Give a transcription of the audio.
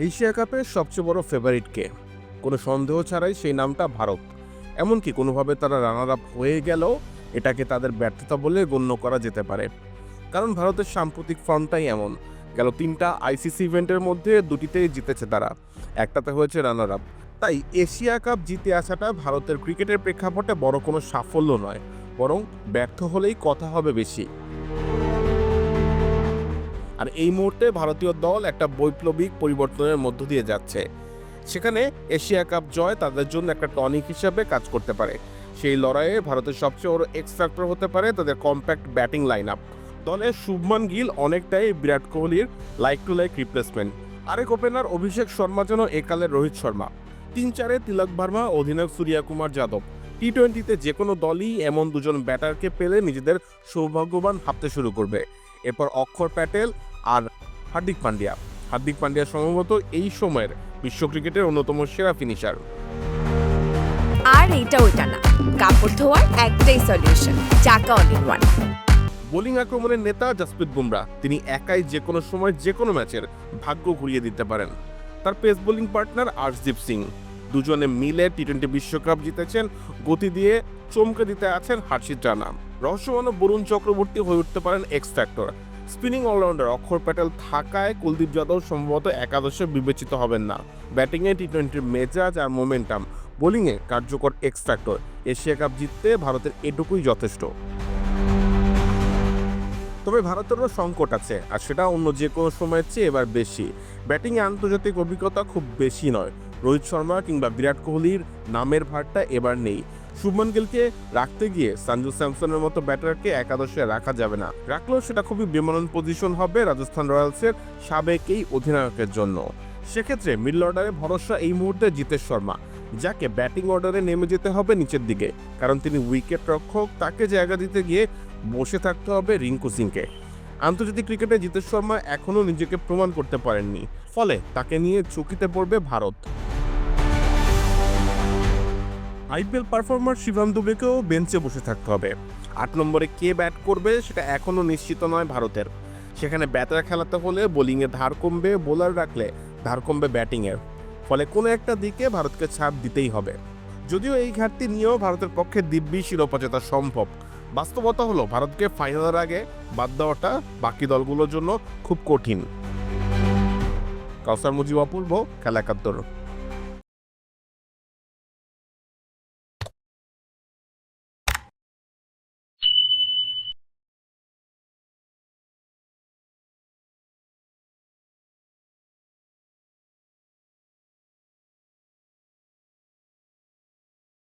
Asia কাপের সবচেয়ে বড় ফেভারিট কে? কোনো সন্দেহ ছাড়াই সেই নামটা ভারত। এমনকি কোনোভাবে তারা রানার আপ হয়ে গেলেও এটাকে তাদের ব্যর্থতা বলে গণ্য করা যেতে পারে। কারণ ভারতের সাম্প্রতিক ফর্মটাই এমন। গেল তিনটা আইসিসি ইভেন্টের মধ্যে দুটিতেই জিতেছে তারা। একটাতে হয়েছে রানার আপ তাই এশিয়া কাপ জিতে আসাটা ভারতের ক্রিকেটের প্রেক্ষাপটে বড় কোনো সাফল্য নয়। বরং ব্যর্থ হলেই কথা হবে বেশি। আর এই মুহূর্তে ভারতীয় দল একটা বৈপ্লবিক পরিবর্তনের মধ্য দিয়ে যাচ্ছে। সেখানে এশিয়া কাপ জয় তাদের জন্য একটা টনিক হিসাবে কাজ করতে পারে। সেই লড়াইয়ে ভারতের সবচেয়ে বড় এক্স ফ্যাক্টর হতে পারে তাদের কম্প্যাক্ট ব্যাটিং লাইন আপ দলে শুভমান গিল অনেকটাই বিরাট কোহলির লাইক টু লাইক রিপ্লেসমেন্ট আরেক ওপেনার অভিষেক শর্মা যেন একালের রোহিত শর্মা। তিন চারে তিলক ভার্মা, অধিনায়ক সূর্যা কুমার যাদব। টি টোয়েন্টিতে যে কোনো দলই এমন দুজন ব্যাটারকে পেলে নিজেদের সৌভাগ্যবান ভাবতে শুরু করবে। এরপর অক্ষর প্যাটেল আর হার্দিক পান্ডিয়া। হার্দিক পান্ডিয়া সম্ভবত এই সময়ের বিশ্ব ক্রিকেটের অন্যতম সেরা ফিনিশার আর এইটা ওইটা না। কাপড় ধোয়ার একটাই সলিউশন চাকা অল ইন ওয়ান বোলিং আক্রমণের নেতা জসপ্রীত বুমরা তিনি একাই যে কোনো সময় যে কোনো ম্যাচের ভাগ্য ঘুরিয়ে দিতে পারেন। তার pace bowling partner Arshdeep Singh. দুজনে মিলে টি টোয়েন্টি বিশ্বকাপ জিতেছেন গতি দিয়ে চমকে দিতে আছেন হার্ষিত রানা। রহস্যমান বরুণ চক্রবর্তী হয়ে উঠতে পারেন এক্স ফ্যাক্টর স্পিনিং অলরাউন্ডার অক্ষর প্যাটেল থাকায় কুলদীপ যাদব সম্ভবত একাদশে বিবেচিত হবেন না। ব্যাটিংয়ে টি টোয়েন্টির মেজাজ আর মোমেন্টাম, বোলিংয়ে কার্যকর এক্সট্রাক্টর এশিয়া কাপ জিততে ভারতের এটুকুই যথেষ্ট। তবে ভারতেরও সংকট আছে, আর সেটা অন্য যে কোনো সময়ের চেয়ে এবার বেশি। ব্যাটিংয়ে আন্তর্জাতিক অভিজ্ঞতা খুব বেশি নয়। রোহিত শর্মা কিংবা বিরাট কোহলির নামের ভারটা এবার নেই। শুভমান গিলকে রাখতে গিয়ে সঞ্জু স্যামসনের মতো ব্যাটারকে একাদশে রাখা যাবে না। রাখলেও সেটা খুবই বেমানন পজিশন হবে রাজস্থান রয়্যালসের সাবেক এই অধিনায়কের জন্য। সেক্ষেত্রে মিডল অর্ডারে ভরসা এই মুহূর্তে জিতেশ শর্মা, যাকে ব্যাটিং অর্ডারে নেমে যেতে হবে নিচের দিকে, কারণ তিনি উইকেট রক্ষক, তাকে জায়গা দিতে গিয়ে বসে থাকতে হবে রিঙ্কু সিংকে। আন্তর্জাতিক ক্রিকেটে জিতেশ শর্মা এখনও নিজেকে প্রমাণ করতে পারেননি, ফলে তাকে নিয়ে চকিতে পড়বে ভারত। আইপিএল পারফর্মার শিবাম দুবেকেও বেঞ্চে বসে থাকতে হবে। আট নম্বরে কে ব্যাট করবে সেটা এখনও নিশ্চিত নয় ভারতের। সেখানে ব্যাটার খেলাতে হলে বোলিংয়ে ধার কমবে, বোলার রাখলে ধার কমবে ব্যাটিংয়ের ফলে কোনো একটা দিকে ভারতকে ছাপ দিতেই হবে। যদিও এই ঘাটতি নিয়েও ভারতের পক্ষে দিব্যি শিরোপা জেতা সম্ভব। বাস্তবতা হলো, ভারতকে ফাইনালের আগে বাদ দেওয়াটা বাকি দলগুলোর জন্য খুব কঠিন। কাউসার মুজিব অপূর্ব, খেলা একাত্তর।